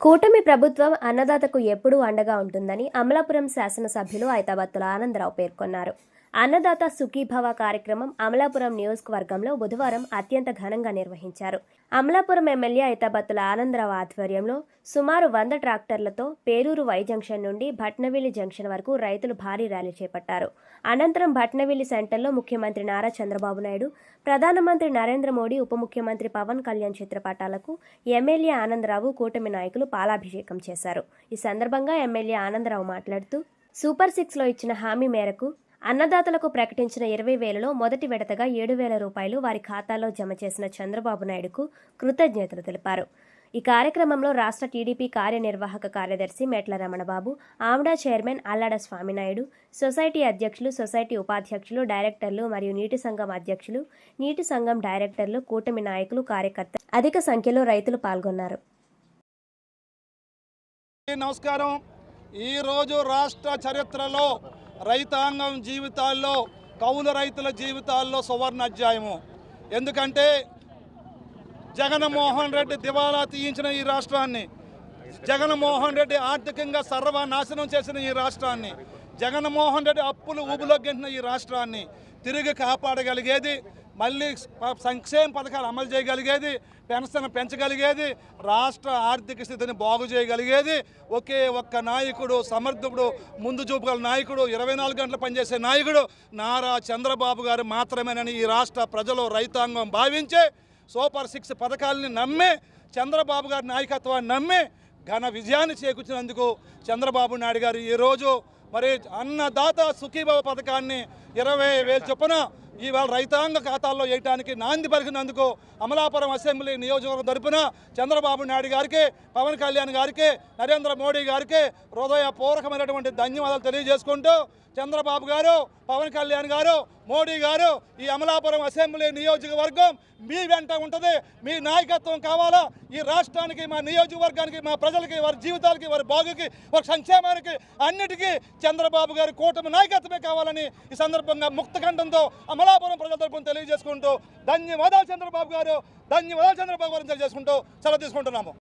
కూటమి ప్రభుత్వం అన్నదాతకు ఎప్పుడూ అండగా ఉంటుందని అమలాపురం శాసనసభ్యులు ఐతాబత్తుల ఆనందరావు పేర్కొన్నారు. అన్నదాత సుఖీభవ కార్యక్రమం అమలాపురం నియోజకవర్గంలో బుధవారం అత్యంత ఘనంగా నిర్వహించారు. అమలాపురం ఎమ్మెల్యే ఐతాబత్తుల ఆనందరావు ఆధ్వర్యంలో సుమారు వంద ట్రాక్టర్లతో పేరూరు వై జంక్షన్ నుండి భట్నవిల్లి జంక్షన్ వరకు రైతులు భారీ ర్యాలీ చేపట్టారు. అనంతరం భట్నవిల్లి సెంటర్లో ముఖ్యమంత్రి నారా చంద్రబాబు నాయుడు ప్రధానమంత్రి నరేంద్ర మోడీ ఉప ముఖ్యమంత్రి పవన్ కళ్యాణ్ చిత్రపటాలకు ఎమ్మెల్యే ఆనందరావు కూటమి నాయకులు పాలాభిషేకం చేశారు. ఈ సందర్భంగా ఎమ్మెల్యే ఆనందరావు మాట్లాడుతూ సూపర్ సిక్స్లో ఇచ్చిన హామీ మేరకు అన్నదాతలకు ప్రకటించిన ఇరవై వేలలో మొదటి విడతగా ఏడు వేల రూపాయలు వారి ఖాతాలో జమ చేసిన చంద్రబాబు నాయుడుకు కృతజ్ఞతలు తెలిపారు. ఈ కార్యక్రమంలో రాష్ట్ర టీడీపీ కార్యనిర్వాహక కార్యదర్శి Metla Ramanababu AMDA chairman Allada Swaminaidu society అధ్యక్షులు సొసైటీ ఉపాధ్యక్షులు డైరెక్టర్లు మరియు నీటి సంఘం అధ్యక్షులు నీటి సంఘం డైరెక్టర్లు కూటమి నాయకులు కార్యకర్తలు అధిక సంఖ్యలో రైతులు పాల్గొన్నారు. నమస్కారం. ఈరోజు రాష్ట్ర చరిత్రలో రైతాంగం జీవితాల్లో కౌలు రైతుల జీవితాల్లో సువర్ణ అధ్యాయము ఎందుకంటే జగన్మోహన్ రెడ్డి దివాలా తీయించిన ఈ రాష్ట్రాన్ని జగన్మోహన్ రెడ్డి ఆర్థికంగా సర్వనాశనం చేసిన ఈ రాష్ట్రాన్ని జగన్మోహన్ రెడ్డి అప్పులు ఊబులొగ్గించిన ఈ రాష్ట్రాన్ని తిరిగి కాపాడగలిగేది మళ్ళీ సంక్షేమ పథకాలు అమలు చేయగలిగేది పెన్షన్ పెంచగలిగేది రాష్ట్ర ఆర్థిక స్థితిని బాగు చేయగలిగేది ఒకే ఒక్క నాయకుడు సమర్థుడు ముందు చూపుగల నాయకుడు ఇరవై నాలుగు గంటలు పనిచేసే నాయకుడు నారా చంద్రబాబు గారు మాత్రమేనని ఈ రాష్ట్ర ప్రజలు రైతాంగం భావించే సూపర్ సిక్స్ పథకాలని నమ్మి చంద్రబాబు గారి నాయకత్వాన్ని నమ్మి ఘన విజయాన్ని చేకూర్చినందుకు చంద్రబాబు నాయుడు గారు ఈరోజు మరి అన్నదాత సుఖీభవ పథకాన్ని ఇరవై వేలు చొప్పున ఇవాళ రైతాంగ ఖాతాల్లో వేయటానికి నాంది పరిగినందుకు అమలాపురం అసెంబ్లీ నియోజకవర్గం తరపున చంద్రబాబు నాయుడు గారికి పవన్ కళ్యాణ్ గారికి నరేంద్ర మోడీ గారికి హృదయపూర్వకమైనటువంటి ధన్యవాదాలు తెలియజేసుకుంటూ చంద్రబాబు గారు పవన్ కళ్యాణ్ గారు మోడీ గారు ఈ అమలాపురం అసెంబ్లీ నియోజకవర్గం మీ వెంట ఉంటుంది. మీ నాయకత్వం కావాలా? ఈ రాష్ట్రానికి మా నియోజకవర్గానికి మా ప్రజలకి వారి జీవితాలకి వారి బాగుకి వారి సంక్షేమానికి అన్నిటికీ చంద్రబాబు గారి కూటమి నాయకత్వమే కావాలని ఈ సందర్భంగా ముక్తఖండంతో అమలాపురం ప్రజల తరపున తెలియజేసుకుంటూ ధన్యవాదాలు చంద్రబాబు గారు. ధన్యవాదాలు చంద్రబాబు గారు. తెలియజేసుకుంటూ సెలవు తీసుకుంటున్నాము.